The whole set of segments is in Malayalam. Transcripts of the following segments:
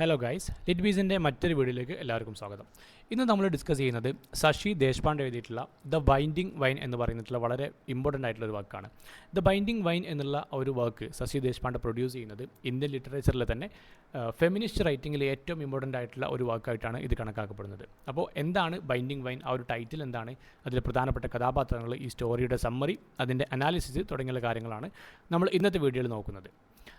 ഹലോ ഗൈസ് ലിറ്റ് ബീസിന്റെ മറ്റൊരു വീഡിയോയിലേക്ക് എല്ലാവർക്കും സ്വാഗതം. ഇന്ന് നമ്മൾ ഡിസ്കസ് ചെയ്യുന്നത് ശശി ദേശ്പാണ്ഡെ എഴുതിയിട്ടുള്ള ദ ബൈൻഡിങ് വൈൻ എന്ന് പറയുന്നിട്ടുള്ള വളരെ ഇമ്പോർട്ടന്റ് ആയിട്ടുള്ള ഒരു വർക്കാണ് ദ ബൈൻഡിങ് വൈൻ എന്നുള്ള ഒരു വർക്ക് ശശി ദേശ്പാണ്ഡെ പ്രൊഡ്യൂസ് ചെയ്യുന്നത് ഇന്ത്യൻ ലിറ്ററേച്ചറിൽ തന്നെ ഫെമിനിസ്റ്റ് റൈറ്റിങ്ങിൽ ഏറ്റവും ഇമ്പോർട്ടന്റ് ആയിട്ടുള്ള ഒരു വർക്കായിട്ടാണ് ഇത് കണക്കാക്കപ്പെടുന്നത്. അപ്പോൾ എന്താണ് ബൈൻഡിങ് വൈൻ ആ ഒരു ടൈറ്റിൽ എന്താണ്? അതിൽ പ്രധാനപ്പെട്ട കഥാപാത്രങ്ങൾ ഈ സ്റ്റോറിയുടെ സമ്മറി അതിന്റെ അനാലിസിസ് തുടങ്ങിയുള്ള കാര്യങ്ങളാണ് നമ്മൾ ഇന്നത്തെ വീഡിയോയിൽ നോക്കുന്നത്.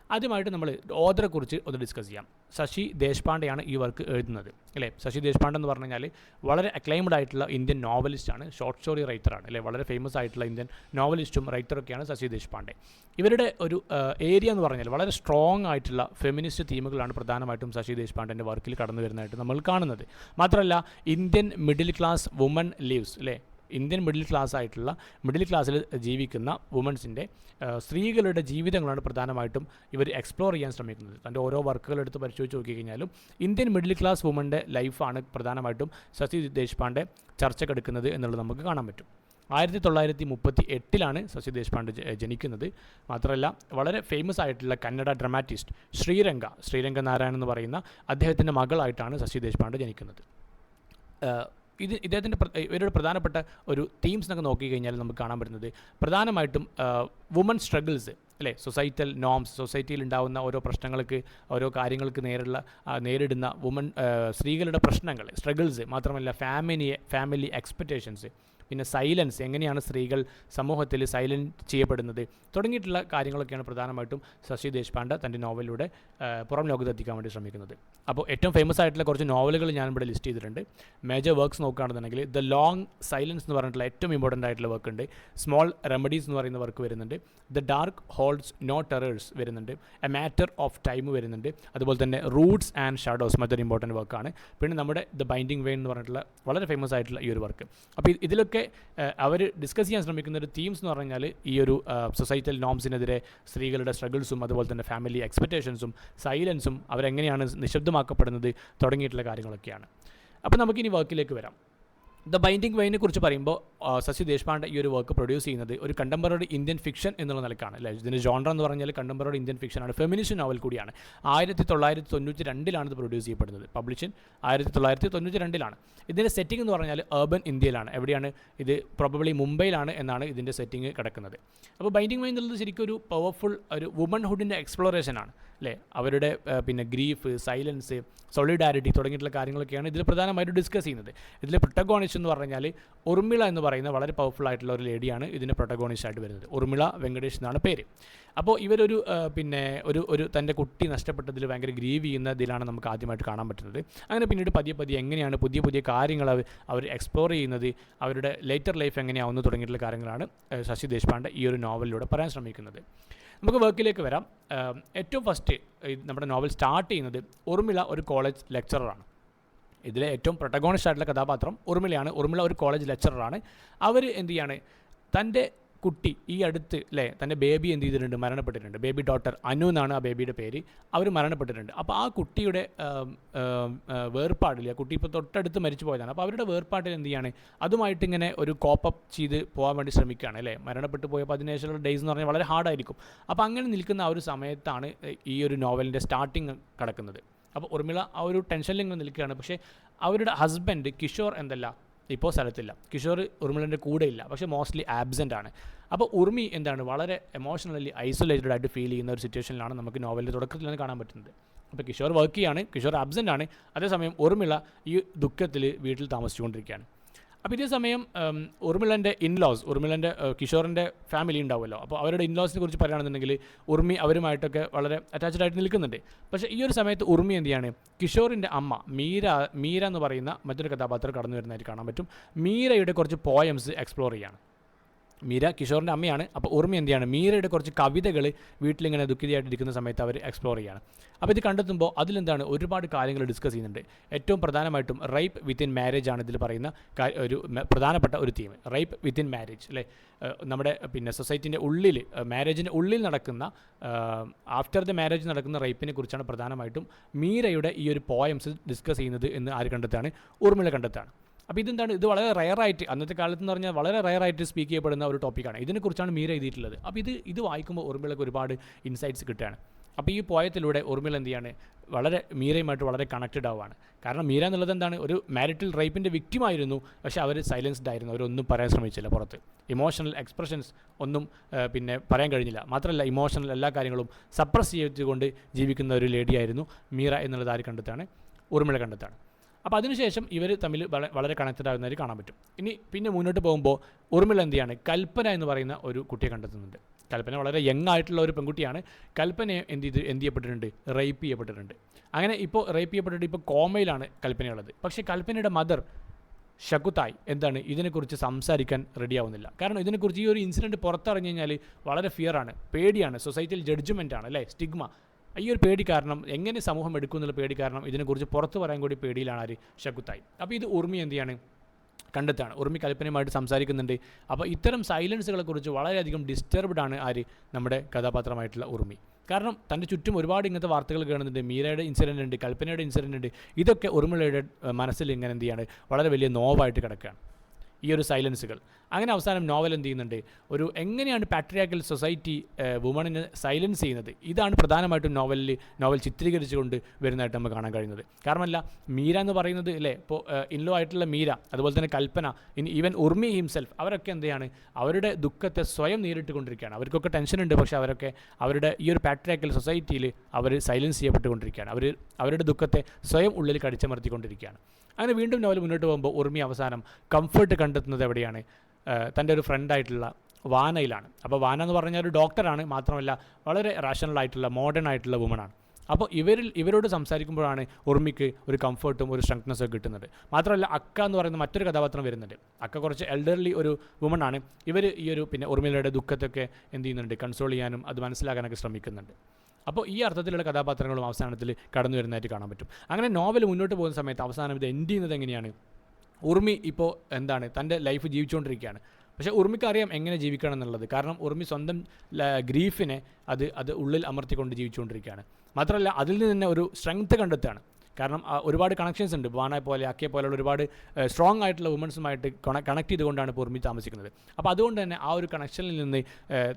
ആദ്യമായിട്ട് നമ്മൾ ഓദറെക്കുറിച്ച് ഒന്ന് ഡിസ്കസ് ചെയ്യാം. ശശി ദേശ്പാണ്ഡെയാണ് ഈ വർക്ക് എഴുതുന്നത്. അല്ലേ? ശശി ദേശ്പാണ്ഡെ എന്ന് പറഞ്ഞു കഴിഞ്ഞാൽ വളരെ അക്ലൈംഡ് ആയിട്ടുള്ള ഇന്ത്യൻ നോവലിസ്റ്റാണ് ഷോർട്ട് സ്റ്റോറി റൈറ്ററാണ് അല്ലേ? വളരെ ഫേമസ് ആയിട്ടുള്ള ഇന്ത്യൻ നോവലിസ്റ്റും റൈറ്ററൊക്കെയാണ് ശശി ദേശ്പാണ്ഡെ. ഇവരുടെ ഒരു ഏരിയ എന്ന് പറഞ്ഞാൽ വളരെ സ്ട്രോങ് ആയിട്ടുള്ള ഫെമിനിസ്റ്റ് തീമുകളാണ് പ്രധാനമായിട്ടും ശശി ദേശ്പാണ്ഡെന്റെ വർക്കിൽ കടന്നു വരുന്നതായിട്ട് നമ്മൾ കാണുന്നത്. മാത്രമല്ല Indian middle class woman lives അല്ലേ? ഇന്ത്യൻ മിഡിൽ ക്ലാസ് ആയിട്ടുള്ള മിഡിൽ ക്ലാസ്സിൽ ജീവിക്കുന്ന വുമൻസിന്റെ സ്ത്രീകളുടെ ജീവിതങ്ങളാണ് പ്രധാനമായിട്ടും ഇവർ എക്സ്പ്ലോർ ചെയ്യാൻ ശ്രമിക്കുന്നത്. തന്റെ ഓരോ വർക്കുകൾ എടുത്ത് പരിശോധിച്ച് നോക്കി കഴിഞ്ഞാലും ഇന്ത്യൻ മിഡിൽ ക്ലാസ് വുമന്റെ ലൈഫാണ് പ്രധാനമായിട്ടും ശശി ദേശ്പാണ്ഡെ ചർച്ചക്കെടുക്കുന്നത് എന്നുള്ളത് നമുക്ക് കാണാൻ പറ്റും. ആയിരത്തി തൊള്ളായിരത്തി മുപ്പത്തി എട്ടിലാണ് ശശി ദേശ്പാണ്ഡെ ജനിക്കുന്നത്. മാത്രമല്ല വളരെ ഫേമസ് ആയിട്ടുള്ള കന്നഡ ഡ്രമാറ്റിസ്റ്റ് ശ്രീരംഗ ശ്രീരംഗ നാരായണൻ എന്ന് പറയുന്ന അദ്ദേഹത്തിന്റെ മകളായിട്ടാണ് ശശി ദേശ്പാണ്ഡെ ജനിക്കുന്നത്. ഇത് ഇദ്ദേഹത്തിന്റെ ഇവരുടെ പ്രധാനപ്പെട്ട ഒരു തീംസ് എന്നൊക്കെ നോക്കിക്കഴിഞ്ഞാൽ നമുക്ക് കാണാൻ പറ്റുന്നത് പ്രധാനമായിട്ടും വുമൺ സ്ട്രഗിൾസ് അല്ലേ? സൊസൈറ്റൽ നോംസ് സൊസൈറ്റിയിൽ ഉണ്ടാകുന്ന ഓരോ പ്രശ്നങ്ങൾക്ക് ഓരോ കാര്യങ്ങൾക്ക് നേരിടുള്ള നേരിടുന്ന വുമൺ സ്ത്രീകളുടെ പ്രശ്നങ്ങൾ സ്ട്രഗിൾസ് മാത്രമല്ല ഫാമിലി ഫാമിലി എക്സ്പെക്റ്റേഷൻസ് പിന്നെ സൈലൻസ് എങ്ങനെയാണ് സ്ത്രീകൾ സമൂഹത്തിൽ സൈലന്റ് ചെയ്യപ്പെടുന്നത് തുടങ്ങിയിട്ടുള്ള കാര്യങ്ങളൊക്കെയാണ് പ്രധാനമായിട്ടും ശശി ദേശ്പാണ്ഡ തന്റെ നോവലിലൂടെ പുറം ലോകത്ത് എത്തിക്കാൻ വേണ്ടി ശ്രമിക്കുന്നത്. അപ്പോൾ ഏറ്റവും ഫേമസ് ആയിട്ടുള്ള കുറച്ച് നോവലുകൾ ഞാൻ ഇവിടെ ലിസ്റ്റ് ചെയ്തിട്ടുണ്ട്. മേജർ വർക്ക്സ് നോക്കുകയാണെന്നുണ്ടെങ്കിൽ ദ ലോങ് സൈലൻസ് എന്ന് പറഞ്ഞിട്ടുള്ള ഏറ്റവും ഇമ്പോർട്ടന്റ് ആയിട്ടുള്ള വർക്ക് ഉണ്ട്. സ്മോൾ റെമഡീസ് എന്ന് പറയുന്ന വർക്ക് വരുന്നുണ്ട്. The dark holds no terrors വരുന്നുണ്ട്. എ മാറ്റർ ഓഫ് ടൈം വരുന്നുണ്ട്. അതുപോലെ തന്നെ റൂട്ട്സ് ആൻഡ് ഷാഡോസ് മറ്റൊരു ഇമ്പോർട്ടന്റ് വർക്കാണ് പിന്നെ നമ്മുടെ ദ ബൈൻഡിങ് വേ എന്ന് പറഞ്ഞിട്ടുള്ള വളരെ ഫേമസ് ആയിട്ടുള്ള ഈ ഒരു വർക്ക് അപ്പോൾ ഇതിലൊക്കെ അവർ ഡിസ്കസ് ചെയ്യാൻ ശ്രമിക്കുന്ന ഒരു തീംസ് എന്ന് പറഞ്ഞാൽ ഈ ഒരു സൊസൈറ്റൽ നോംസിനെതിരെ സ്ത്രീകളുടെ സ്ട്രഗിൾസും അതുപോലെ തന്നെ ഫാമിലി എക്സ്പെക്റ്റേഷൻസും സൈലൻസും അവരെങ്ങനെയാണ് നിശബ്ദമാക്കപ്പെടുന്നത് തുടങ്ങിയിട്ടുള്ള കാര്യങ്ങളൊക്കെയാണ്. അപ്പോൾ നമുക്കിനി വർക്കിലേക്ക് വരാം. ദ ബൈൻഡിങ് വൈനെ കുറിച്ച് പറയുമ്പോൾ ശശി ദേശ്പാണ്ഡെ ഈ ഒരു വർക്ക് പ്രൊഡ്യൂസ് ചെയ്യുന്നത് ഒരു കണ്ടംപററി ഇന്ത്യൻ ഫിക്ഷൻ എന്നുള്ള നിലക്കാണ്. അല്ലേ? ഇതിന്റെ ജോൺറ എന്ന് പറഞ്ഞാൽ കണ്ടംപററി ഇന്ത്യൻ ഫിക്ഷനാണ് ഫെമിനിസ്റ്റ് നോവൽ കൂടിയാണ്. ആയിരത്തി തൊള്ളായിരത്തി തൊണ്ണൂറ്റി രണ്ടിലാണ് ഇത് പ്രൊഡ്യൂസ് ചെയ്യപ്പെടുന്നത്. പബ്ലിഷൻ ആയിരത്തി തൊള്ളായിരത്തി തൊണ്ണൂറ്റി രണ്ടിലാണ് ഇതിന്റെ സെറ്റിംഗ് എന്ന് പറഞ്ഞാൽ ഏർബൻ ഇന്ത്യയിലാണ് എവിടെയാണ്? ഇത് പ്രോബബ്ലി മുംബൈയിലാണ് എന്നാണ് ഇതിന്റെ സെറ്റിംഗ് കിടക്കുന്നത്. അപ്പോൾ ബൈൻഡിങ് വൈൻ എന്നുള്ളത് ശരിക്കും ഒരു പവർഫുൾ ഒരു വുമൺഹുഡിന്റെ എക്സ്പ്ലോറേഷനാണ് അല്ലേ അവരുടെ പിന്നെ ഗ്രീഫ് സൈലൻസ് സോളിഡാരിറ്റി തുടങ്ങിയിട്ടുള്ള കാര്യങ്ങളൊക്കെയാണ് ഇതിൽ പ്രധാനമായിട്ട് ഡിസ്കസ് ചെയ്യുന്നത്. ഇതിൽ പ്രൊട്ടഗോണിസ്റ്റ് എന്ന് പറഞ്ഞാൽ ഉർമിള എന്ന് പറയുന്ന വളരെ പവർഫുൾ ആയിട്ടുള്ള ഒരു ലേഡിയാണ് ഇതിന്റെ പ്രൊട്ടഗോണിസ്റ്റ് ആയിട്ട് വരുന്നത്. ഉർമിള വെങ്കടേഷ് എന്നാണ് പേര്. അപ്പോൾ ഇവരൊരു പിന്നെ ഒരു ഒരു തന്റെ കുട്ടി നഷ്ടപ്പെട്ടതിൽ ഭയങ്കര ഗ്രീവ് ചെയ്യുന്ന ഇതിലാണ് നമുക്ക് ആദ്യമായിട്ട് കാണാൻ പറ്റുന്നത്. അങ്ങനെ പിന്നീട് പതിയെ പതിയെ എങ്ങനെയാണ് പുതിയ പുതിയ കാര്യങ്ങൾ അവർ എക്സ്പ്ലോർ ചെയ്യുന്നത് അവരുടെ ലേറ്റർ ലൈഫ് എങ്ങനെയാവുന്നു തുടങ്ങിയിട്ടുള്ള കാര്യങ്ങളാണ് ശശി ദേശ്പാണ്ഡെ ഈ ഒരു നോവലിലൂടെ പറയാൻ ശ്രമിക്കുന്നത്. നമുക്ക് വർക്കിലേക്ക് വരാം. ഏറ്റവും ഫസ്റ്റ് നമ്മുടെ നോവൽ സ്റ്റാർട്ട് ചെയ്യുന്നത് ഉർമിള ഒരു കോളേജ് ലെക്ചററാണ് ഇതിലെ ഏറ്റവും പ്രൊട്ടഗോണിസ്റ്റ് ആയിട്ടുള്ള കഥാപാത്രം ഉർമിളയാണ് ഉർമിള ഒരു കോളേജ് ലെക്ചററാണ് അവർ എന്ത് ചെയ്യാണ്? തന്റെ കുട്ടി ഈ അടുത്ത് അല്ലേ തന്റെ ബേബി എന്ത് ചെയ്തിട്ടുണ്ട്? മരണപ്പെട്ടിട്ടുണ്ട്. ബേബി ഡോട്ടർ അനു എന്നാണ് ആ ബേബിയുടെ പേര്. അവർ മരണപ്പെട്ടിട്ടുണ്ട്. അപ്പോൾ ആ കുട്ടിയുടെ വേർപാടില്ല കുട്ടി ഇപ്പോൾ തൊട്ടടുത്ത് മരിച്ചു പോയതാണ്. അപ്പോൾ അവരുടെ വേർപാടിൽ എന്ത് ചെയ്യാണ്? അതുമായിട്ട് ഇങ്ങനെ ഒരു കോപ്പപ്പ് ചെയ്ത് പോകാൻ വേണ്ടി ശ്രമിക്കുകയാണ് അല്ലേ മരണപ്പെട്ടു പോയ പതിനേഴ് ഡേയ്സ് എന്ന് പറഞ്ഞാൽ വളരെ ഹാർഡായിരിക്കും അപ്പോൾ അങ്ങനെ നിൽക്കുന്ന ആ ഒരു സമയത്താണ് ഈ ഒരു നോവലിന്റെ സ്റ്റാർട്ടിങ് കിടക്കുന്നത്. അപ്പോൾ ഉർമിള ആ ഒരു ടെൻഷനിൽ ഇങ്ങനെ നിൽക്കുകയാണ്. പക്ഷേ അവരുടെ ഹസ്ബൻഡ് കിഷോർ എന്തല്ല ഇപ്പോൾ സ്ഥലത്തില്ല. കിഷോർ ഉർമിളന്റെ കൂടെ ഇല്ല പക്ഷേ മോസ്റ്റ്ലി ആബ്സെന്റ് ആണ്. അപ്പോൾ ഉർമി എന്താണ്? വളരെ എമോഷണലി ഐസൊലേറ്റഡ് ആയിട്ട് ഫീൽ ചെയ്യുന്ന ഒരു സിറ്റുവേഷനിലാണ് നമുക്ക് നോവലിന്റെ തുടക്കത്തിൽ നിന്ന് കാണാൻ പറ്റുന്നത്. അപ്പോൾ കിഷോർ വർക്ക് ചെയ്യാണ്. കിഷോർ ആബ്സെന്റ് ആണ്. അതേസമയം ഉർമിള ഈ ദുഃഖത്തിൽ വീട്ടിൽ താമസിച്ചുകൊണ്ടിരിക്കുകയാണ്. അപ്പോൾ ഇതേ സമയം ഉർമിളന്റെ ഇൻലോസ് ഉർമിളന്റെ കിഷോറിന്റെ ഫാമിലി ഉണ്ടാവുമല്ലോ. അപ്പോൾ അവരുടെ ഇൻലോസിനെ കുറിച്ച് പറയുകയാണെന്നുണ്ടെങ്കിൽ ഉർമി അവരുമായിട്ടൊക്കെ വളരെ അറ്റാച്ച്ഡ് ആയിട്ട് നിൽക്കുന്നുണ്ട്. പക്ഷേ ഈ ഒരു സമയത്ത് ഉർമി എന്ത് ചെയ്യാണ്? കിഷോറിന്റെ അമ്മ മീര മീര എന്ന് പറയുന്ന മറ്റൊരു കഥാപാത്രം കടന്നു വരുന്നതായിട്ട് കാണാൻ പറ്റും. മീരയുടെ കുറച്ച് പോയംസ് എക്സ്പ്ലോർ ചെയ്യാണ്. മീര കിഷോറിന്റെ അമ്മയാണ്. അപ്പോൾ ഉർമി എന്ത് ചെയ്യാണ് മീരയുടെ കുറച്ച് കവിതകൾ വീട്ടിലിങ്ങനെ ദുഃഖിതയായിട്ടിരിക്കുന്ന സമയത്ത് അവർ എക്സ്പ്ലോർ ചെയ്യാണ്. അപ്പോൾ ഇത് കണ്ടെത്തുമ്പോൾ അതിലെന്താണ്? ഒരുപാട് കാര്യങ്ങൾ ഡിസ്കസ് ചെയ്യുന്നുണ്ട്. ഏറ്റവും പ്രധാനമായിട്ടും റൈപ്പ് വിത്തിൻ മാരേജ് ആണ് ഇതിൽ പറയുന്ന ഒരു പ്രധാനപ്പെട്ട ഒരു തീം റൈപ്പ് വിത്തിൻ മാരേജ് അല്ലേ നമ്മുടെ പിന്നെ സൊസൈറ്റിന്റെ ഉള്ളിൽ മാരേജിന്റെ ഉള്ളിൽ നടക്കുന്ന ആഫ്റ്റർ ദി മാരേജ് നടക്കുന്ന റൈപ്പിനെ കുറിച്ചാണ് പ്രധാനമായിട്ടും മീരയുടെ ഈ ഒരു പോയംസ് ഡിസ്കസ് ചെയ്യുന്നത് എന്ന് ആര് കണ്ടെത്താണ് ഊർമിള കണ്ടെത്താണ് അപ്പോൾ ഇതെന്താണ്? ഇത് വളരെ റയറായിട്ട് അന്നത്തെ കാലത്ത് എന്ന് പറഞ്ഞാൽ വളരെ റയറായിട്ട് സ്പീക്ക് ചെയ്യപ്പെടുന്ന ഒരു ടോപ്പിക്കാണ് ഇതിനെക്കുറിച്ചാണ് മീര എഴുതിയിട്ടുള്ളത്. അപ്പോൾ ഇത് ഇത് വായിക്കുമ്പോൾ ഉറുമ്പിളക്ക് ഒരുപാട് ഇൻസൈറ്റ്സ് കിട്ടുകയാണ്. അപ്പോൾ ഈ പോയത്തിലൂടെ ഉർമിള എന്ത് ചെയ്യാണ്? വളരെ മീരയുമായിട്ട് വളരെ കണക്റ്റഡ് ആവുകയാണ്. കാരണം മീര എന്നുള്ളത് എന്താണ്? ഒരു മാരിറ്റൽ റേപ്പിന്റെ വിക്റ്റിമായിരുന്നു പക്ഷേ അവർ സൈലൻസ്ഡ് ആയിരുന്നു. അവരൊന്നും പറയാൻ ശ്രമിച്ചില്ല പുറത്ത്. ഇമോഷണൽ എക്സ്പ്രഷൻസ് ഒന്നും പിന്നെ പറയാൻ കഴിഞ്ഞില്ല. മാത്രമല്ല ഇമോഷണൽ എല്ലാ കാര്യങ്ങളും സപ്രസ് ചെയ്തുകൊണ്ട് ജീവിക്കുന്ന ഒരു ലേഡിയായിരുന്നു മീര എന്നുള്ളത് ആര് കണ്ടെത്താണ് ഉറുമിള കണ്ടെത്താണ് അപ്പോൾ അതിനുശേഷം ഇവർ തമ്മിൽ വള- വളരെ കണക്റ്റഡ് ആകുന്നതായിട്ട് കാണാൻ പറ്റും. ഇനി പിന്നെ മുന്നോട്ട് പോകുമ്പോൾ ഉർമിള എന്ത് ചെയ്യാണ് കൽപ്പന എന്ന് പറയുന്ന ഒരു കുട്ടിയെ കണ്ടെത്തുന്നുണ്ട്. കൽപ്പന വളരെ യങ് ആയിട്ടുള്ള ഒരു പെൺകുട്ടിയാണ്. കൽപ്പന എന്ത് ചെയ്ത് എന്ത് ചെയ്യപ്പെട്ടിട്ടുണ്ട്? റേപ്പ് ചെയ്യപ്പെട്ടിട്ടുണ്ട്. അങ്ങനെ ഇപ്പോൾ റേപ്പ് ചെയ്യപ്പെട്ടിട്ട് ഇപ്പോൾ കോമയിലാണ് കൽപ്പനയുള്ളത്. പക്ഷേ കൽപ്പനയുടെ മദർ ഷകുത്തായ് എന്താണ്? ഇതിനെക്കുറിച്ച് സംസാരിക്കാൻ റെഡിയാവുന്നില്ല കാരണം ഇതിനെക്കുറിച്ച് ഈ ഒരു ഇൻസിഡന്റ് പുറത്തറിഞ്ഞു കഴിഞ്ഞാൽ വളരെ ഫിയറാണ് പേടിയാണ്. സൊസൈറ്റിയിൽ ജഡ്ജ്മെന്റ് ആണ് അല്ലേ? സ്റ്റിഗ്മ ഈ ഒരു പേടി കാരണം എങ്ങനെ സമൂഹം എടുക്കും എന്നുള്ള പേടി കാരണം ഇതിനെക്കുറിച്ച് പുറത്ത് പറയാൻ കൂടി പേടിയിലാണ് ആര്? ഷക്കുത്തായി അപ്പോൾ ഇത് ഉർമി എന്ത് ചെയ്യാണ്? കണ്ടെത്താണ്. ഉർമി കൽപ്പനയുമായിട്ട് സംസാരിക്കുന്നുണ്ട്. അപ്പോൾ ഇത്തരം സൈലൻസുകളെക്കുറിച്ച് വളരെയധികം ഡിസ്റ്റർബ്ഡ് ആണ് ആര്? നമ്മുടെ കഥാപാത്രമായിട്ടുള്ള ഉർമി. കാരണം തന്റെ ചുറ്റും ഒരുപാട് ഇങ്ങനത്തെ വാർത്തകൾ കാണുന്നുണ്ട് മീരയുടെ ഇൻസിഡന്റ് ഉണ്ട് കൽപ്പനയുടെ ഇൻസിഡന്റ് ഉണ്ട്. ഇതൊക്കെ ഉർമിളയുടെ മനസ്സിൽ ഇങ്ങനെ എന്ത് ചെയ്യാണ്? വളരെ വലിയ നോവായിട്ട് കിടക്കുകയാണ്. ഈ ഒരു സൈലൻസുകൾ. അങ്ങനെ അവസാനം നോവൽ എന്ത് ചെയ്യുന്നുണ്ട്? ഒരു എങ്ങനെയാണ് പാട്രിയാക്കൽ സൊസൈറ്റി വുമണിനെ സൈലൻസ് ചെയ്യുന്നത്? ഇതാണ് പ്രധാനമായിട്ടും നോവലിൽ നോവൽ ചിത്രീകരിച്ചുകൊണ്ട് വരുന്നതായിട്ട് നമുക്ക് കാണാൻ കഴിയുന്നത്. കാരണമല്ല മീര എന്ന് പറയുന്നത് അല്ലേ ഇപ്പോൾ ഇൻലോ ആയിട്ടുള്ള മീര അതുപോലെ തന്നെ കൽപ്പന ഇനി ഈവൻ ഉർമി ഹിംസെൽഫ് അവരൊക്കെ എന്ത് ചെയ്യാണ്? അവരുടെ ദുഃഖത്തെ സ്വയം നേരിട്ട് കൊണ്ടിരിക്കുകയാണ് അവർക്കൊക്കെ ടെൻഷൻ ഉണ്ട് പക്ഷേ അവരൊക്കെ അവരുടെ ഈ ഒരു പാട്രിയാക്കൽ സൊസൈറ്റിയിൽ അവർ സൈലൻസ് ചെയ്യപ്പെട്ടുകൊണ്ടിരിക്കുകയാണ്. അവർ അവരുടെ ദുഃഖത്തെ സ്വയം ഉള്ളിൽ കടിച്ചമർത്തിക്കൊണ്ടിരിക്കുകയാണ്. അങ്ങനെ വീണ്ടും നോവൽ മുന്നോട്ട് പോകുമ്പോൾ ഉർമി അവസാനം കംഫർട്ട് കണ്ടെത്തുന്നത് എവിടെയാണ്? തന്റെ ഒരു ഫ്രണ്ടായിട്ടുള്ള വാനയിലാണ്. അപ്പോൾ വാന എന്ന് പറഞ്ഞാൽ ഒരു ഡോക്ടറാണ് മാത്രമല്ല വളരെ റാഷണൽ ആയിട്ടുള്ള മോഡേൺ ആയിട്ടുള്ള വുമണാണ് അപ്പോൾ ഇവരിൽ ഇവരോട് സംസാരിക്കുമ്പോഴാണ് ഉർമ്മിക്ക് ഒരു കംഫർട്ടും ഒരു സ്ട്രെങ്ത്നെസ്സും കിട്ടുന്നത്. മാത്രമല്ല അക്ക എന്ന് പറയുന്ന മറ്റൊരു കഥാപാത്രം വരുന്നുണ്ട്. അക്ക കുറച്ച് എൽഡർലി ഒരു വുമണാണ് ഇവർ ഈ ഒരു പിന്നെ ഉർമിളയുടെ ദുഃഖത്തൊക്കെ എന്ത് ചെയ്യുന്നുണ്ട്? കൺസോൾ ചെയ്യാനും അത് മനസ്സിലാക്കാനൊക്കെ ശ്രമിക്കുന്നുണ്ട്. അപ്പോൾ ഈ അർത്ഥത്തിലുള്ള കഥാപാത്രങ്ങളും അവസാനത്തിൽ കടന്നു വരുന്നതായിട്ട് കാണാൻ പറ്റും. അങ്ങനെ നോവൽ മുന്നോട്ട് പോകുന്ന സമയത്ത് അവസാനം ഇത് എൻഡ് ചെയ്യുന്നത് എങ്ങനെയാണ്? ഉർമി ഇപ്പോൾ എന്താണ് തന്റെ ലൈഫ് ജീവിച്ചുകൊണ്ടിരിക്കുകയാണ്. പക്ഷേ ഉർമിക്ക് അറിയാം എങ്ങനെ ജീവിക്കണം എന്നുള്ളത്. കാരണം ഉർമി സ്വന്തം ഗ്രീഫിനെ അത് അത് ഉള്ളിൽ അമർത്തിക്കൊണ്ട് ജീവിച്ചുകൊണ്ടിരിക്കുകയാണ്. മാത്രമല്ല അതിൽ നിന്ന് തന്നെ ഒരു സ്ട്രെങ്ത് കണ്ടെത്തുകയാണ്. കാരണം ഒരുപാട് കണക്ഷൻസ് ഉണ്ട്. വാണ പോലെ അക്കയെ പോലെയുള്ള ഒരുപാട് സ്ട്രോങ് ആയിട്ടുള്ള വുമൻസുമായിട്ട് കണക്ട് ചെയ്തുകൊണ്ടാണ് ഇപ്പോൾ ഉർമി താമസിക്കുന്നത്. അപ്പോൾ അതുകൊണ്ട് തന്നെ ആ ഒരു കണക്ഷനിൽ നിന്ന്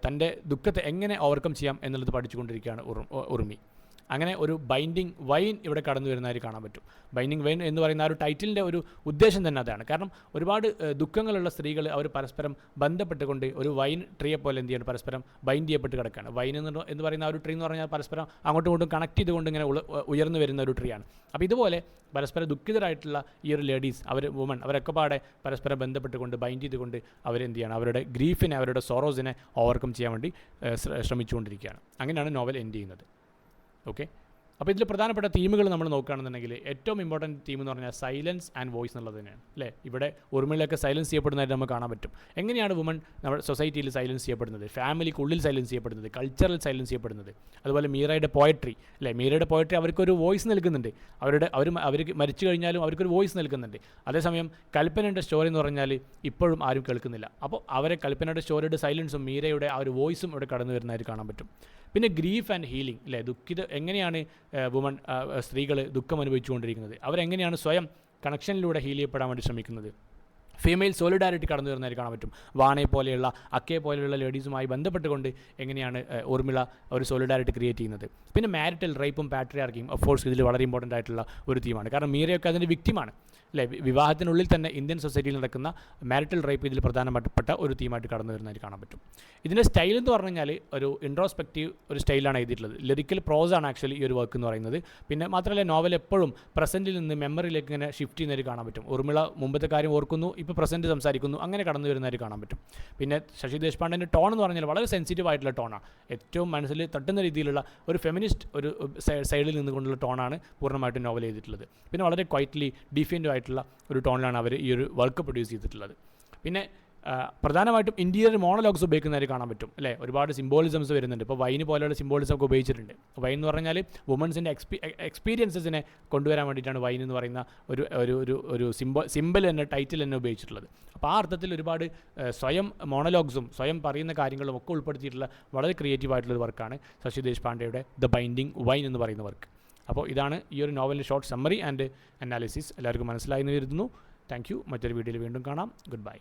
തന്റെ ദുഃഖത്തെ എങ്ങനെ ഓവർകം ചെയ്യാം എന്നുള്ളത് പഠിച്ചുകൊണ്ടിരിക്കുകയാണ് ഉർ- ഉർമി അങ്ങനെ ഒരു ബൈൻഡിങ് വൈൻ ഇവിടെ കടന്നു വരുന്നതായി കാണാൻ പറ്റും. ബൈൻഡിങ് വൈൻ എന്ന് പറയുന്ന ആ ഒരു ടൈറ്റിലിന്റെ ഒരു ഉദ്ദേശം തന്നെ അതാണ്. കാരണം ഒരുപാട് ദുഃഖങ്ങളുള്ള സ്ത്രീകൾ അവർ പരസ്പരം ബന്ധപ്പെട്ടുകൊണ്ട് ഒരു വൈൻ ട്രീയെ പോലെ എന്ത് ചെയ്യണം? പരസ്പരം ബൈൻഡ് ചെയ്യപ്പെട്ട് കിടക്കുകയാണ് വൈൻ എന്ന് എന്ന് പറയുന്ന ആ ഒരു ട്രീ എന്ന് പറഞ്ഞാൽ പരസ്പരം അങ്ങോട്ടും ഇങ്ങോട്ടും കണക്ട് ചെയ്തുകൊണ്ട് ഇങ്ങനെ ഉയർന്നു വരുന്ന ഒരു ട്രീ ആണ്. അപ്പോൾ ഇതുപോലെ പരസ്പരം ദുഃഖിതരായിട്ടുള്ള ഈ ഒരു ലേഡീസ് അവർ വുമൺ അവരൊക്കെ പാടെ പരസ്പരം ബന്ധപ്പെട്ടുകൊണ്ട് ബൈൻഡ് ചെയ്തുകൊണ്ട് അവരെന്ത് ചെയ്യണം? അവരുടെ ഗ്രീഫിനെ അവരുടെ സോറോസിനെ ഓവർകം ചെയ്യാൻ വേണ്ടി ശ്രമിച്ചുകൊണ്ടിരിക്കുകയാണ്. അങ്ങനെയാണ് നോവൽ എൻഡ് ചെയ്യുന്നത്. ഓക്കെ അപ്പോൾ ഇതിൽ പ്രധാനപ്പെട്ട തീമുകൾ നമ്മൾ നോക്കുകയാണെന്നുണ്ടെങ്കിൽ ഏറ്റവും ഇമ്പോർട്ടന്റ് തീം എന്ന് പറഞ്ഞാൽ സൈലൻസ് ആൻഡ് വോയിസ് എന്നുള്ളത് തന്നെയാണ്. അല്ലേ? ഇവിടെ ഉറുമിലൊക്കെ സൈലൻസ് ചെയ്യപ്പെടുന്നതായിട്ട് നമുക്ക് കാണാൻ പറ്റും. എങ്ങനെയാണ് വുമൺ നമ്മുടെ സൊസൈറ്റിയിൽ സൈലൻസ് ചെയ്യപ്പെടുന്നത്? ഫാമിലിക്കുള്ളിൽ സൈലൻസ് ചെയ്യപ്പെടുന്നത്? കൾച്ചറൽ സൈലൻസ് ചെയ്യപ്പെടുന്നത്? അതുപോലെ മീറയുടെ പോയട്രി അല്ലേ? മീറയുടെ പോയട്രി അവർക്കൊരു വോയിസ് നൽകുന്നുണ്ട്. അവരുടെ അവർ അവർ മരിച്ചു കഴിഞ്ഞാലും അവർക്കൊരു വോയിസ് നൽകുന്നുണ്ട്. അതേസമയം കൽപ്പനയുടെ സ്റ്റോറി എന്ന് പറഞ്ഞാൽ ഇപ്പോഴും ആരും കേൾക്കുന്നില്ല. അപ്പോൾ അവരെ കൽപ്പനയുടെ സ്റ്റോറിയുടെ സൈലൻസും മീരയുടെ ആ ഒരു വോയിസും ഇവിടെ കടന്നു വരുന്നതായിട്ട് കാണാൻ പറ്റും. പിന്നെ ഗ്രീഫ് ആൻഡ് ഹീലിംഗ് അല്ലേ ദുഃഖിത എങ്ങനെയാണ് വുമൺ സ്ത്രീകൾ ദുഃഖം അനുഭവിച്ചുകൊണ്ടിരിക്കുന്നത്? അവരെങ്ങനെയാണ് സ്വയം കണക്ഷനിലൂടെ ഹീൽ ചെയ്യപ്പെടാൻ വേണ്ടി ശ്രമിക്കുന്നത്? ഫീമെയിൽ സോളിഡാരിറ്റി കടന്നു വരുന്നതായി കാണാൻ പറ്റും. വാണയെ പോലെയുള്ള അക്കയെ പോലെയുള്ള ലേഡീസുമായി ബന്ധപ്പെട്ടുകൊണ്ട് എങ്ങനെയാണ് ഊർമിള ഒരു സോളിഡാരിറ്റി ക്രിയേറ്റ് ചെയ്യുന്നത്. പിന്നെ മാരിറ്റൽ റേപ്പും പാട്രിയാർക്കിയും കോഴ്സ് ഇതിൽ വളരെ ഇമ്പോർട്ടന്റ് ആയിട്ടുള്ള ഒരു തീമാണ് കാരണം മീരയൊക്കെ അതിന്റെ വിക്റ്റിമാണ് അല്ലേ? വിവാഹത്തിനുള്ളിൽ തന്നെ ഇന്ത്യൻ സൊസൈറ്റിയിൽ നടക്കുന്ന മാരിറ്റൽ റേപ്പ് ഇതിൽ പ്രധാനപ്പെട്ട ഒരു തീമായിട്ട് കടന്നു വരുന്നതായി കാണാൻ പറ്റും. ഇതിന്റെ സ്റ്റൈൽ എന്ന് പറഞ്ഞു കഴിഞ്ഞാൽ ഒരു ഇൻട്രോസ്പെക്റ്റീവ് ഒരു സ്റ്റൈലാണ് എഴുതിയിട്ടുള്ളത്. ലിറിക്കൽ പ്രോസ് ആണ് ആക്ച്വലി ഈ ഒരു വർക്ക് എന്ന് പറയുന്നത്. പിന്നെ മാത്രമല്ല നോവൽ എപ്പോഴും പ്രസന്റിൽ നിന്ന് മെമ്മറിയിലേക്ക് ഇങ്ങനെ ഷിഫ്റ്റ് ചെയ്യുന്നതായിട്ട് കാണാൻ പറ്റും. ഉർമിള മുമ്പത്തെ കാര്യം ഓർക്കുന്നു ഇപ്പോൾ പ്രസന്റ് സംസാരിക്കുന്നു. അങ്ങനെ കടന്നു വരുന്നതായിട്ട് കാണാൻ പറ്റും. പിന്നെ ശശി ദേശ്പാണ്ഡേന്റെ ടോൺ എന്ന് പറഞ്ഞാൽ വളരെ സെൻസിറ്റീവ് ആയിട്ടുള്ള ടോണാണ് ഏറ്റവും മനസ്സിൽ തട്ടുന്ന രീതിയിലുള്ള ഒരു ഫെമിനിസ്റ്റ് ഒരു സൈഡിൽ നിന്നുകൊണ്ടുള്ള ടോണാണ് പൂർണമായിട്ടും നോവൽ ചെയ്തിട്ടുള്ളത്. പിന്നെ വളരെ ക്വൈറ്റ്ലി ഡിഫെന്റീവ് ആയിട്ടുള്ള ഒരു ടോണിലാണ് അവർ ഈ ഒരു വർക്ക് പ്രൊഡ്യൂസ് ചെയ്തിട്ടുള്ളത്. പിന്നെ പ്രധാനമായിട്ടും ഇന്റീരിയർ മോണലോഗ്സ് ഉപയോഗിക്കുന്നതായിട്ട് കാണാൻ പറ്റും അല്ലേ? ഒരുപാട് സിംബോളിസംസ് വരുന്നുണ്ട്. ഇപ്പോൾ വൈന് പോലെയുള്ള സിംബോളിസം ഒക്കെ ഉപയോഗിച്ചിട്ടുണ്ട്. വൈൻ എന്ന് പറഞ്ഞാൽ വുമൻസിന്റെ എക്സ്പീ എക്സ്പീരിയൻസസിനെ കൊണ്ടുവരാൻ വേണ്ടിയിട്ടാണ് വൈൻ എന്ന് പറയുന്ന ഒരു ഒരു ഒരു ഒരു സിംബോ സിമ്പിൾ തന്നെ ടൈറ്റിൽ തന്നെ ഉപയോഗിച്ചിട്ടുള്ളത്. അപ്പോൾ ആ അർത്ഥത്തിൽ ഒരുപാട് സ്വയം മോണലോഗ്സും സ്വയം പറയുന്ന കാര്യങ്ങളും ഒക്കെ ഉൾപ്പെടുത്തിയിട്ടുള്ള വളരെ ക്രിയേറ്റീവ് ആയിട്ടുള്ള വർക്കാണ് ശശി ദേശ്പാണ്ഡെയുടെ ദ ബൈൻഡിങ് വൈൻ എന്ന് പറയുന്ന വർക്ക് അപ്പോൾ ഇതാണ് ഈ ഒരു നോവലിന്റെ ഷോർട്ട് സമ്മറി ആൻഡ് അനാലിസിസ് എല്ലാവർക്കും മനസ്സിലായി എന്ന് കരുതുന്നു. താങ്ക് യു മറ്റൊരു വീഡിയോയിൽ വീണ്ടും കാണാം. Good bye